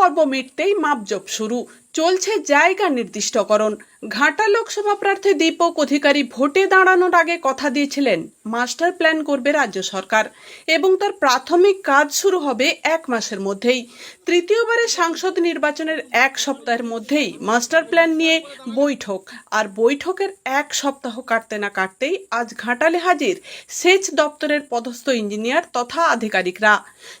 পর্ব মিটতেই মাপজপ শুরু। চলছে জায়গা নির্দিষ্টকরণ। ঘাটা লোকসভা প্রার্থী দীপক অধিকারী ভোটে দাঁড়ানোর আগে কথা দিয়েছিলেন মাস্টার প্ল্যান করবে রাজ্য সরকার এবং তার প্রাথমিক কাজ শুরু হবে এক মাসের মধ্যেই। তৃতীয়বারে সাংসদ নির্বাচনের এক সপ্তাহের মধ্যেই মাস্টার প্ল্যান নিয়ে বৈঠক। আর বৈঠকের এক সপ্তাহ কাটতে না কাটতেই আজ ঘাটালে হাজির সেচ দপ্তরের পদস্থ ইঞ্জিনিয়ার তথা আধিকারিকরা।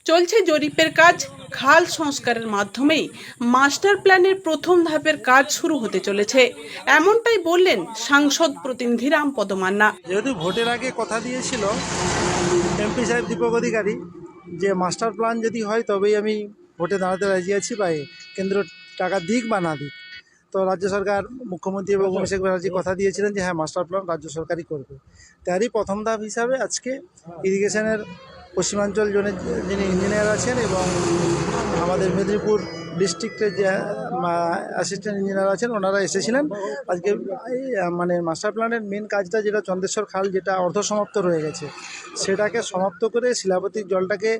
চলছে জরিপের কাজ, খাল সংস্কারের মাধ্যমেই মাস্টার প্ল্যানের প্রথম ধাপের কাজ শুরু হতে চলেছে। এমনটাই বললেন সাংসদ প্রতিনিধি রামপদ মান্না। যেহেতু ভোটের আগে কথা দিয়েছিল এমপি সাহেব দীপক অধিকারী যে মাস্টার প্ল্যান যদি হয় তবেই আমি ভোটে দাঁড়াতে রাজি আছি বা কেন্দ্র টাকা দিক বা না দিক। তো রাজ্য সরকার, মুখ্যমন্ত্রী এবং অভিষেক ব্যানার্জি কথা দিয়েছিলেন যে হ্যাঁ মাস্টার প্ল্যান রাজ্য সরকারই করবে। তারই প্রথম ধাপ হিসাবে আজকে ইরিগেশনের পশ্চিমাঞ্চল জোনের যিনি ইঞ্জিনিয়ার আছেন এবং আমাদের মেদিনীপুর ডিস্ট্রিক্টের যে অ্যাসিস্ট্যান্ট ইঞ্জিনিয়ার আছেন, ওনারা এসেছিলেন। আজকে মানে মাস্টার প্ল্যানের মেন কাজটা যেটা চন্দ্রেশ্বর খাল, যেটা অর্ধসমাপ্ত রয়ে গেছে, সেটাকে সমাপ্ত করে শিলাপতির জলটাকে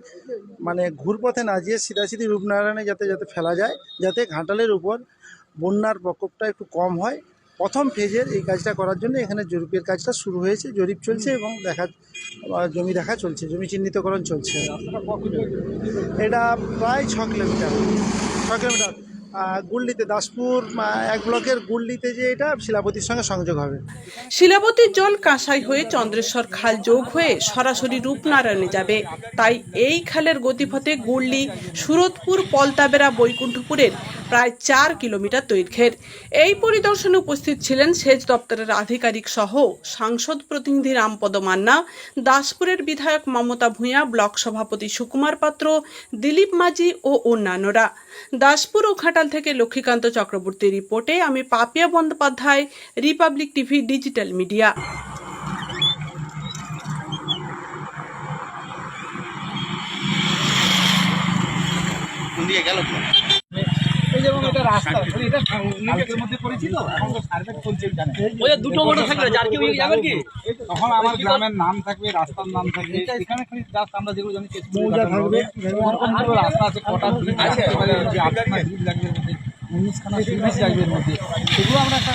মানে ঘুরপথে না যেয়ে সিধাসিধি রূপনারায়ণে যাতে যাতে ফেলা যায়, যাতে ঘাটালের উপর বন্যার প্রকোপটা একটু কম হয়। প্রথম ফেজের এই কাজটা করার জন্য এখানে জরিপের কাজটা শুরু হয়েছে, জরিপ চলছে এবং দেখা জমি দেখা চলছে, জমি চিহ্নিতকরণ চলছে। এটা প্রায় ছ কিলোমিটার। ছ কিলোমিটার। গুল্লিতে, দাসপুর এক ব্লকের গুল্লিতে যে এটা শিলাপতির সঙ্গে সংযোগ হবে। শিলাপতির জল কাঁসাই হয়ে চন্দ্রেশ্বর খাল যোগ হয়ে সরাসরি রূপনারায়ণে যাবে। তাই এই খালের গতিপথে গুল্লি, সুরতপুর পলতাবেরা বৈকুণ্ঠপুরের প্রায় চার কিলোমিটার দৈর্ঘ্যের। এই পরিদর্শনে উপস্থিত ছিলেন সেচ দপ্তরের আধিকারিক সহ সাংসদ প্রতিনিধি রামপদ মান্না, দাসপুরের বিধায়ক মমতা ভূঁইয়া, ব্লক সভাপতি সুকুমার পাত্র, দিলীপ মাঝি ও অন্যান্যরা। দাসপুর ও ঘাটাল থেকে লক্ষ্মীকান্ত চক্রবর্তীর রিপোর্টে আমি Papiya Bandyopadhyay, republic TV, digital media. গেল যেমন এটা রাস্তা এটা কালকের মধ্যে করেছি এখন তো সার্ভে চলছে ওই দুটো মোটর থাকবে যার কেউ যাবে কি? তখন আমার গ্রামের নাম থাকবে রাস্তার নাম থাকবে এখানে খালি জাস্ট আমরা যেগুলো জানি মৌজা থাকবে রাস্তা আছে কটা ব্রিজ আছে এবারে ব্রিজ লাগবে উনিশখানা ব্রিজ লাগবে মধ্যে। সেগুলো আমরা একটা